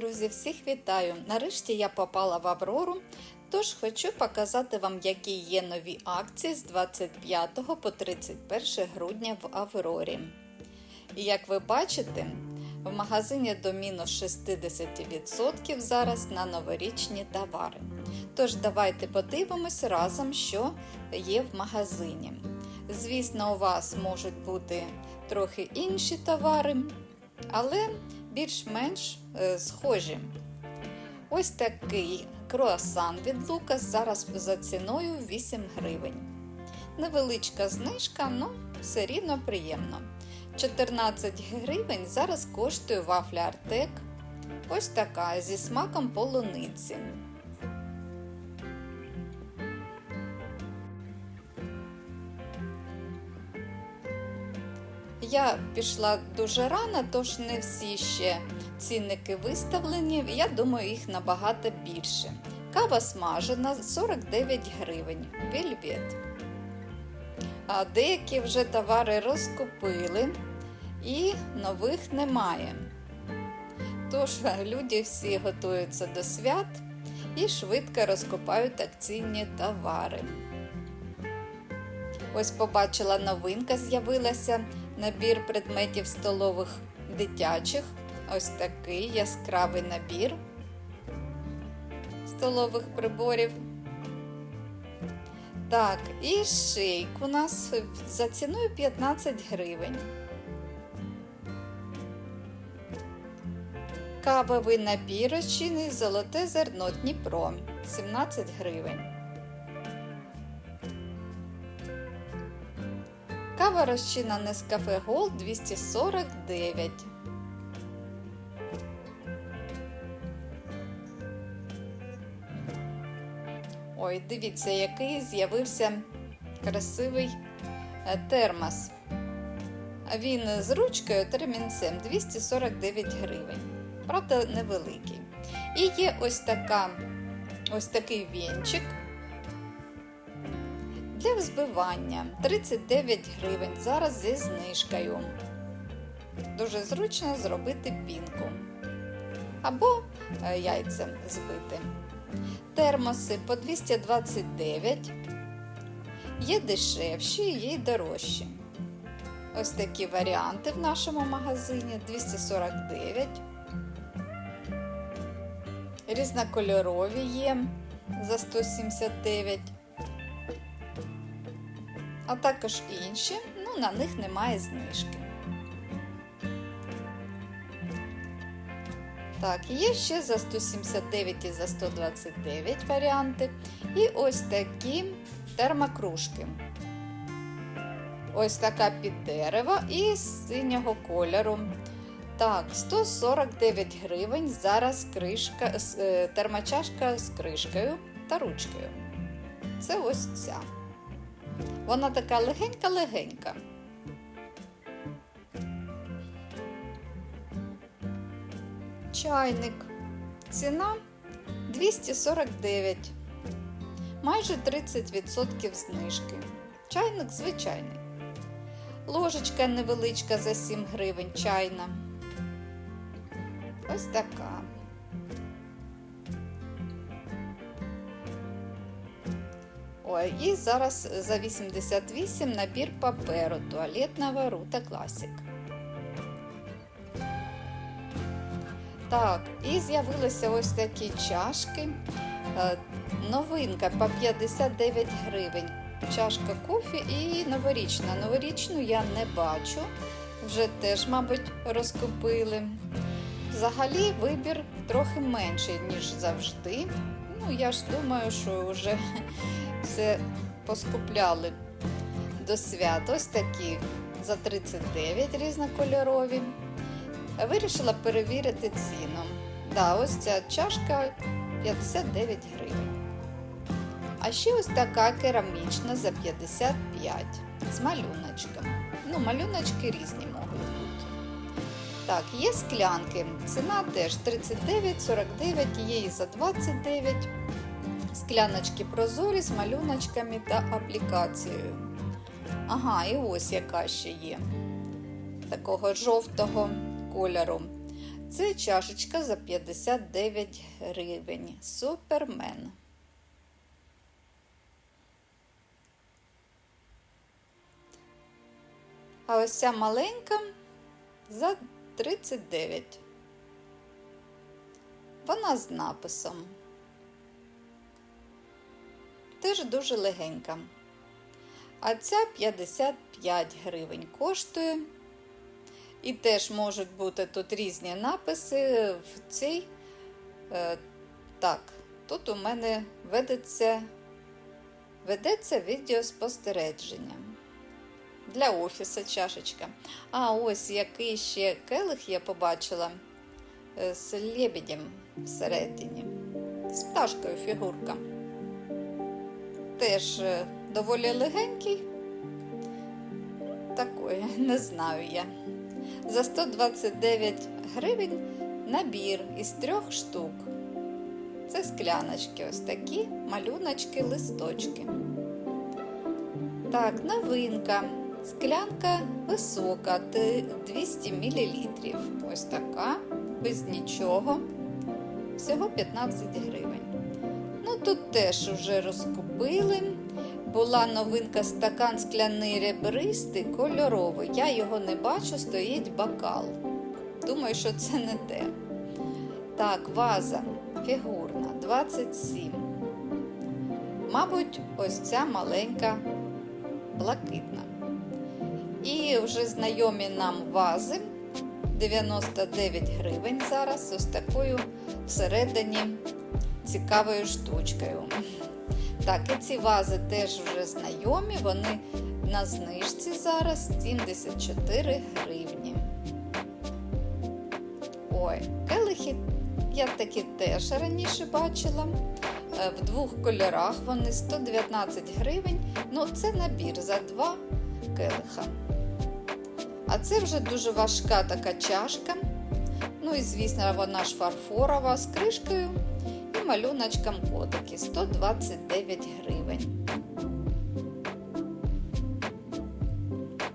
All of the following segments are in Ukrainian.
Друзі, всіх вітаю! Нарешті я попала в Аврору, тож хочу показати вам, які є нові акції з 25 по 31 грудня в Аврорі. І як ви бачите, в магазині до мінус 60% зараз на новорічні товари. Тож давайте подивимось разом, що є в магазині. Звісно, у вас можуть бути трохи інші товари, але більш-менш е, схожі. Ось такий круасан від Лукас зараз за ціною 8 гривень. Невеличка знижка, але все рівно приємно. 14 гривень зараз коштує вафля Артек. Ось така зі смаком полуниці. Я пішла дуже рано, тож не всі ще цінники виставлені. Я думаю, їх набагато більше. Кава смажена 49 гривень. Вельвет. А деякі вже товари розкупили і нових немає. Тож люди всі готуються до свят і швидко розкупають акційні товари. Ось побачила новинка, з'явилася набір предметів столових дитячих. Ось такий яскравий набір столових приборів. Так, і шейк у нас за ціною 15 гривень. Кавовий набір розчинний золоте зерно Дніпро 17 гривень. Кава розчина Nescafe Gold 249. Ой, дивіться, який з'явився красивий е, термос. Він з ручкою та ремінцем 249 гривень. Правда, невеликий. І є ось така, ось такий вінчик для взбивання 39 гривень. Зараз зі знижкою. Дуже зручно зробити пінку. Або е, яйця збити. Термоси по 229. Є дешевші, є й дорожчі. Ось такі варіанти в нашому магазині 249. Різнокольорові є за 179. А також інші, ну на них немає знижки. Так, є ще за 179 і за 129 варіанти. І ось такі термокружки. Ось така під дерево і синього кольору. Так, 149 гривень. Зараз кришка, е, термочашка з кришкою та ручкою. Це ось ця. Вона така легенька-легенька. Чайник. Ціна 249. Майже 30% знижки. Чайник звичайний. Ложечка невеличка за 7 гривень чайна. Ось така. Ой, і зараз за 88 набір паперу туалетного рута класик. Так, і з'явилися ось такі чашки. Е, Новинка по 59 гривень. Чашка кофі і новорічна. Новорічну я не бачу. Вже теж, мабуть, розкупили. Взагалі вибір трохи менший, ніж завжди. Ну, я ж думаю, що вже все поскупляли до свят. Ось такі за 39 різнокольорові. Вирішила перевірити ціну. Да, ось ця чашка 59 гривень. А ще ось така керамічна за 55 з малюночками. Ну, малюночки різні. Так, є склянки. Ціна теж 39, 49, є і за 29. Скляночки прозорі з малюночками та аплікацією. Ага, і ось яка ще є. Такого жовтого кольору. Це чашечка за 59 гривень. Супермен. А ось ця маленька за 39. Вона з написом. Теж дуже легенька. А ця 55 гривень коштує. І теж можуть бути тут різні написи. В цій, е, так, тут у мене ведеться, ведеться відеоспостереження. Для офісу чашечка. А ось який ще келих я побачила е, з лебедем всередині. З пташкою фігурка. Теж е, доволі легенький. Такої, не знаю я. За 129 гривень набір із трьох штук. Це скляночки, ось такі малюночки, листочки. Так, новинка. Склянка висока, 200 мл. Ось така, без нічого. Всього 15 гривень. Ну, тут теж вже розкупили. Була новинка стакан скляний ребристий, кольоровий. Я його не бачу, стоїть бокал. Думаю, що це не те. Так, ваза фігурна 27. Мабуть, ось ця маленька блакитна. І вже знайомі нам вази 99 гривень зараз, ось такою всередині цікавою штучкою. Так, і ці вази теж вже знайомі, вони на знижці зараз 74 гривні. Ой, келихи я такі теж раніше бачила. Е, В двох кольорах вони 119 гривень. Ну, це набір за два келиха. А це вже дуже важка така чашка. Ну і, звісно, вона ж фарфорова з кришкою і малюночком котики 129 гривень.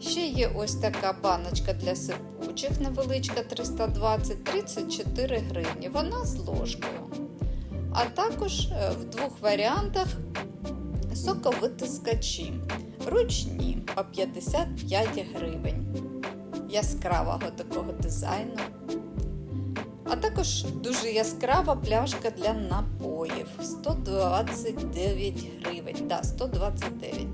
Ще є ось така баночка для сипучих, невеличка 320 34 гривні. Вона з ложкою. А також е, в двох варіантах соковитискачі. Ручні по 55 гривень. Яскравого такого дизайну. А також дуже яскрава пляшка для напоїв 129 гривень. Да, 129.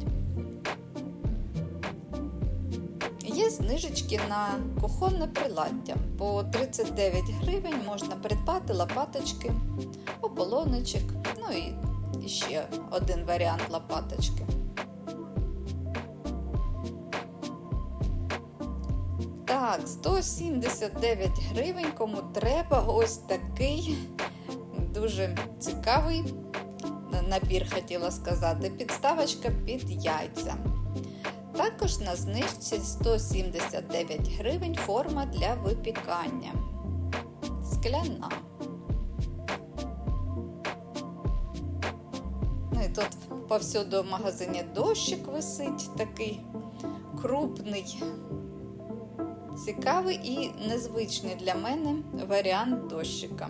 Є знижечки на кухонне приладдя. По 39 гривень можна придбати лопаточки, ополоничок, ну і ще один варіант лопаточки. Так, 179 гривень, кому треба ось такий дуже цікавий набір, хотіла сказати, підставочка під яйця. Також на знижці 179 гривень форма для випікання. Скляна. Ну і тут повсюду в магазині дощик висить, такий крупний, цікавий і незвичний для мене варіант дощика.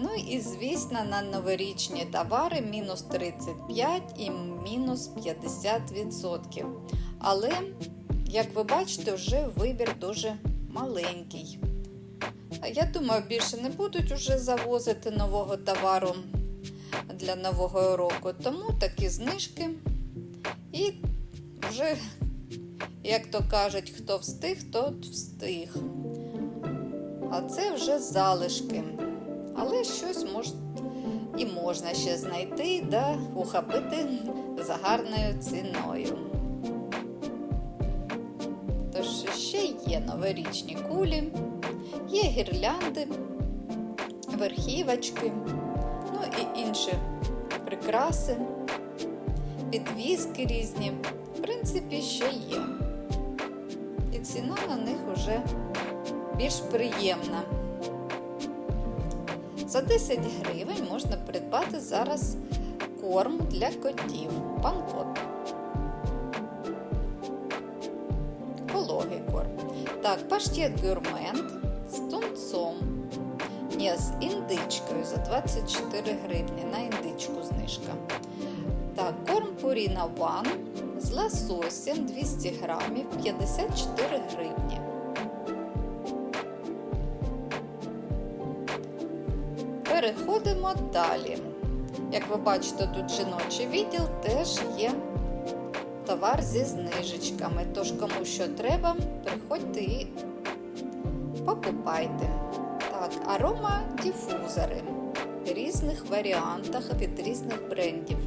Ну і, звісно, на новорічні товари мінус 35 і мінус 50%. Але, як ви бачите, вже вибір дуже маленький. Я думаю, більше не будуть вже завозити нового товару для нового року, тому такі знижки. І вже, як то кажуть, хто встиг, тот встиг. А це вже залишки але щось мож... і можна ще знайти да ухопити за гарною ціною. Тож ще є новорічні кулі, є гірлянди, верхівочки, ну і інші прикраси, підвіски різні. В принципі, ще є. Ціна на них вже більш приємна. За 10 гривень можна придбати зараз корм для котів. Панкот. Вологий корм. Так, паштет гурмент тунцом. Ні, з індичкою за 24 гривні. На індичку знижка. Так, корм Purina One з лососем 200 грамів 54 гривні. Переходимо далі. Як ви бачите, тут жіночий відділ теж є товар зі знижечками. Тож, кому що треба, приходьте і покупайте. Так, арома дифузори в різних варіантах від різних брендів.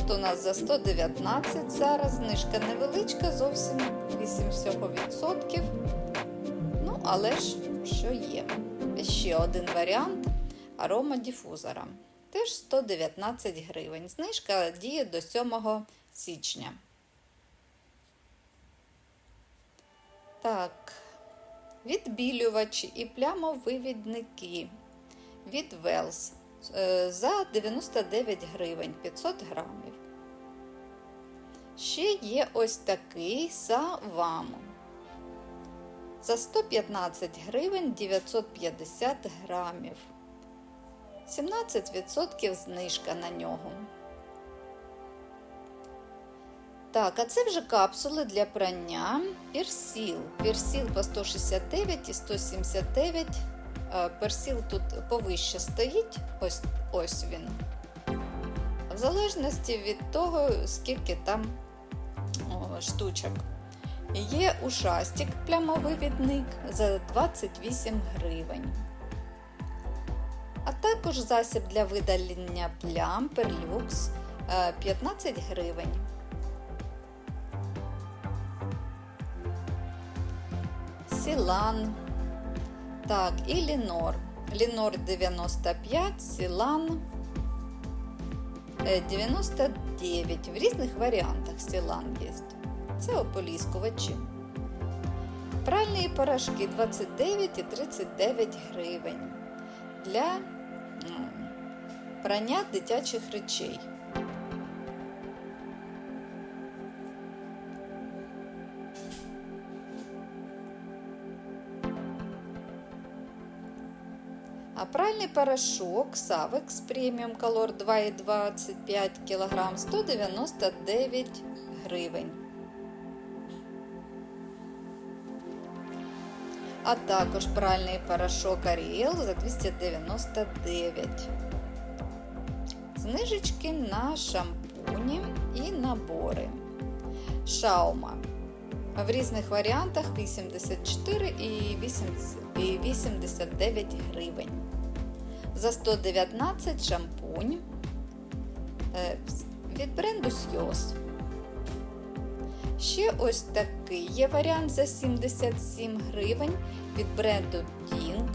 Тут у нас за 119 зараз знижка невеличка, зовсім 8 всього відсотків. Ну, але ж що є. Ще один варіант арома дифузора. Теж 119 гривень. Знижка діє до 7 січня. Так, відбілювачі і плямовивідники від е, за 99 гривень 500 грамів. Ще є ось такий Савамо. За 115 гривень 950 грамів. 17% знижка на нього. Так, а це вже капсули для прання персіл. Персіл по 169 і 179. Е, Персіл тут повище стоїть, ось, ось він. В залежності від того, скільки там о, штучок. Є ушастик плямовивідник за 28 гривень. А також засіб для видалення плям перлюкс е, 15 гривень. Сілан. Так, і Лінор. Лінор 95, Сілан е, 99. В різних варіантах Сілан є. Це ополіскувачі. Пральні порошки 29 і 39 гривень для прання дитячих речей. А пральний порошок Savex Premium Color 2,25 кг 199 гривень. А також пральний порошок Ariel за 299. Знижечки на шампуні і набори. Шаума. В різних варіантах 84 і 89 гривень. За 119 шампунь е, від бренду Сйоз. Ще ось такий є варіант за 77 гривень від бренду Ding.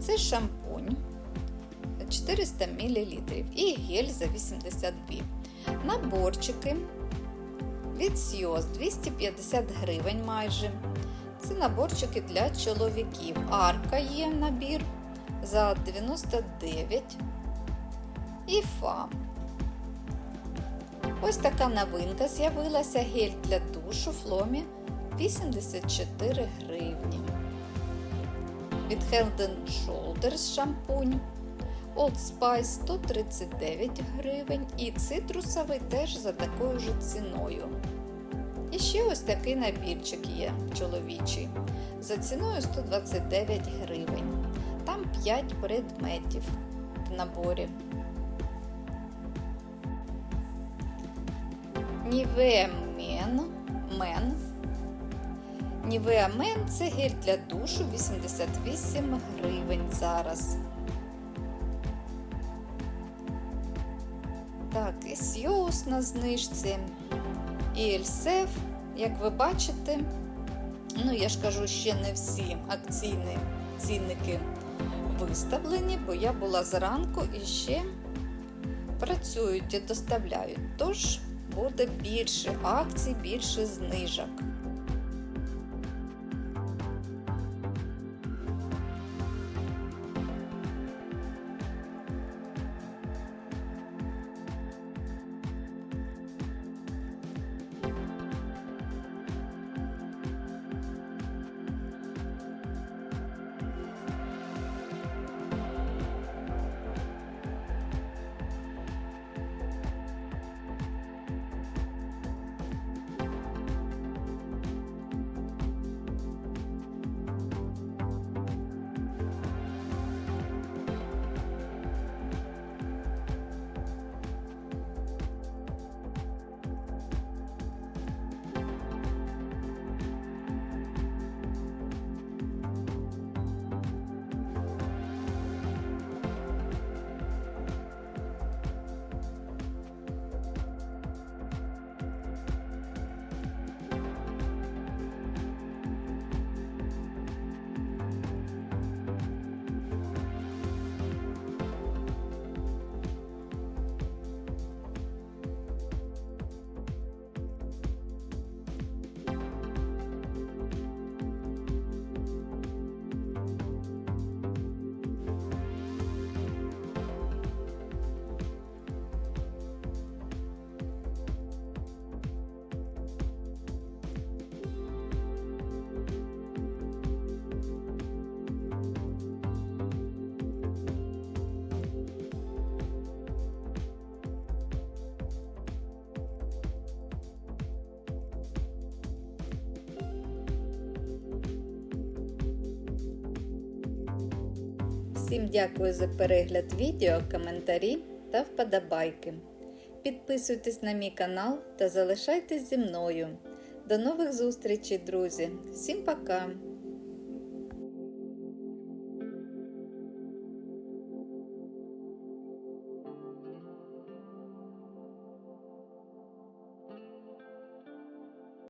Це шампунь 400 мл і гель за 82 Наборчики від Сйоз 250 гривень майже. Це наборчики для чоловіків. Арка є набір за 99 і фам. Ось така новинка з'явилася гель для душу фломі 84 гривні. Від Head Shoulders шампунь Old Spice 139 гривень і цитрусовий теж за такою ж ціною. І ще ось такий набірчик є чоловічий. За ціною 129 гривень. 5 предметів в наборі. Нівеа Мен. Мен. Нівеа Мен це гель для душу 88 гривень зараз. Так, і Сьюз на знижці. І Ельсеф, як ви бачите, ну я ж кажу, ще не всі акційні цінники виставлені, бо я була зранку і ще працюють і доставляють. Тож буде більше акцій, більше знижок. Всім дякую за перегляд відео, коментарі та вподобайки. Підписуйтесь на мій канал та залишайтесь зі мною. До нових зустрічей, друзі! Всім пока!